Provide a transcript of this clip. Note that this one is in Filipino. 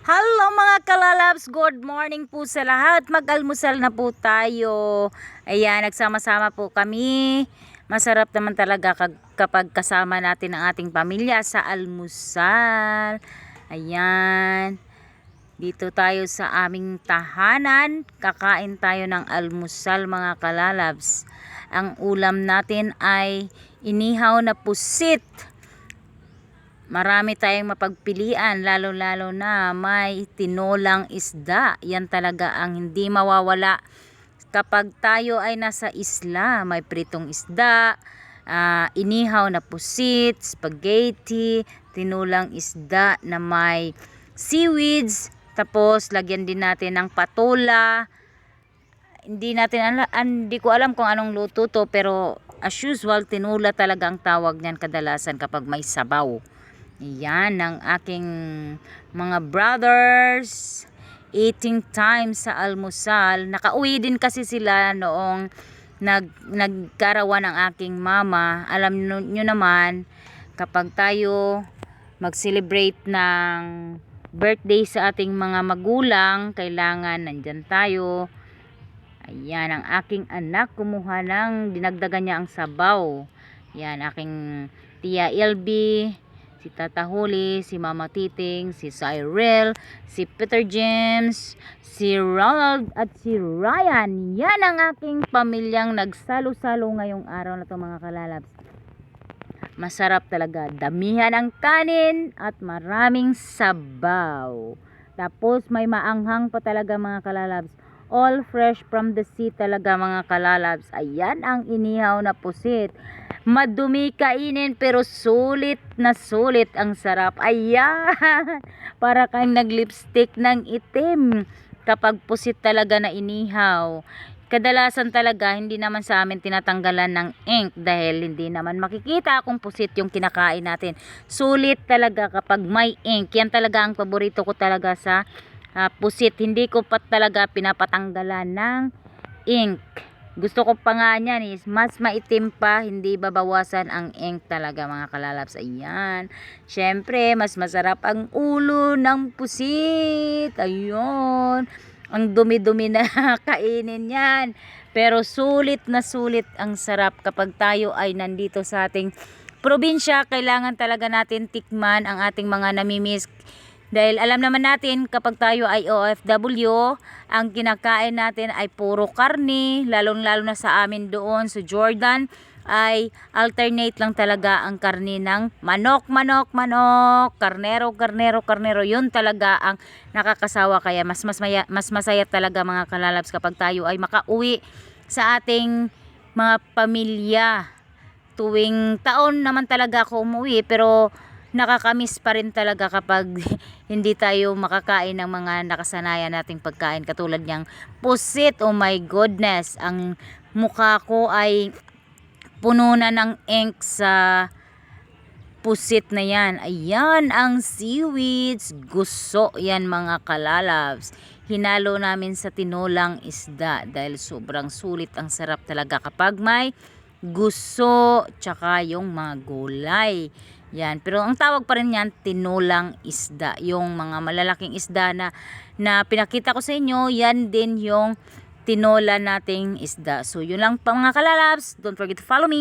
Hello mga kalalabs, good morning po sa lahat. Mag-almusal na po tayo. Ayan, nagsama-sama po kami. Masarap naman talaga kapag kasama natin ang ating pamilya sa almusal. Ayan. Dito tayo sa aming tahanan. Kakain tayo ng almusal mga kalalabs. Ang ulam natin ay inihaw na pusit. Marami tayong mapagpilian, lalo-lalo na may tinolang isda. Yan talaga ang hindi mawawala kapag tayo ay nasa isla. May pritong isda, ah, inihaw na pusit, spaghetti, tinolang isda na may seaweeds, tapos lagyan din natin ng patola. Hindi natin hindi ko alam kung anong luto to pero as usual tinula talaga ang tawag niyan kadalasan kapag may sabaw. Yan ang aking mga brothers eating time sa almusal. Nakauwi din kasi sila noong nag nagkarawan ng aking mama. Alam nyo, naman kapag tayo mag-celebrate ng birthday sa ating mga magulang, kailangan nandyan tayo. Ayan, ang aking anak kumuha ng dinagdagan niya ang sabaw. Yan, aking tia LB, si Tata Huli, si Mama Titing, si Cyril, si Peter James, si Ronald at si Ryan. Yan ang aking pamilyang nagsalo-salo ngayong araw na to mga kalalabs. Masarap talaga. Damihan ang kanin at maraming sabaw. Tapos may maanghang pa talaga mga kalalabs. All fresh from the sea talaga mga kalalabs. Ayan ang inihaw na pusit. Madumi kainin pero sulit na sulit ang sarap. Ayan! Para kang nag-lipstick ng itim kapag pusit talaga na inihaw. Kadalasan talaga hindi naman sa amin tinatanggalan ng ink dahil hindi naman makikita kung pusit yung kinakain natin. Sulit talaga kapag may ink. Yan talaga ang paborito ko talaga sa ah, pusit. Hindi ko pa talaga pinapatanggalan ng ink. Gusto ko pa nga niyan is mas maitim pa, hindi babawasan ang ink talaga mga kalalabs. Ayan. Syempre, mas masarap ang ulo ng pusit. Ayun. Ang dumi-dumi na kainin yan. Pero sulit na sulit ang sarap kapag tayo ay nandito sa ating probinsya. Kailangan talaga natin tikman ang ating mga namimiss dahil alam naman natin kapag tayo ay OFW, ang kinakain natin ay puro karne, lalong-lalo na sa amin doon sa Jordan ay alternate lang talaga ang karne ng manok, manok, manok, karnero, karnero, karnero. Yun talaga ang nakakasawa kaya mas mas maya, mas masaya talaga mga kalalabs kapag tayo ay makauwi sa ating mga pamilya. Tuwing taon naman talaga ako umuwi pero nakakamiss pa rin talaga kapag hindi tayo makakain ng mga nakasanayan nating pagkain katulad niyang pusit. Oh my goodness ang mukha ko ay puno na ng ink sa pusit na yan. Ayan ang seaweeds. Gusto yan mga kalalabs. Hinalo namin sa tinolang isda dahil sobrang sulit. Ang sarap talaga kapag may gusto tsaka yung mga gulay yan. Pero ang tawag pa rin yan, tinulang isda. Yung mga malalaking isda na, na pinakita ko sa inyo, yan din yung tinola nating isda. So, yun lang pa mga kalalabs. Don't forget to follow me.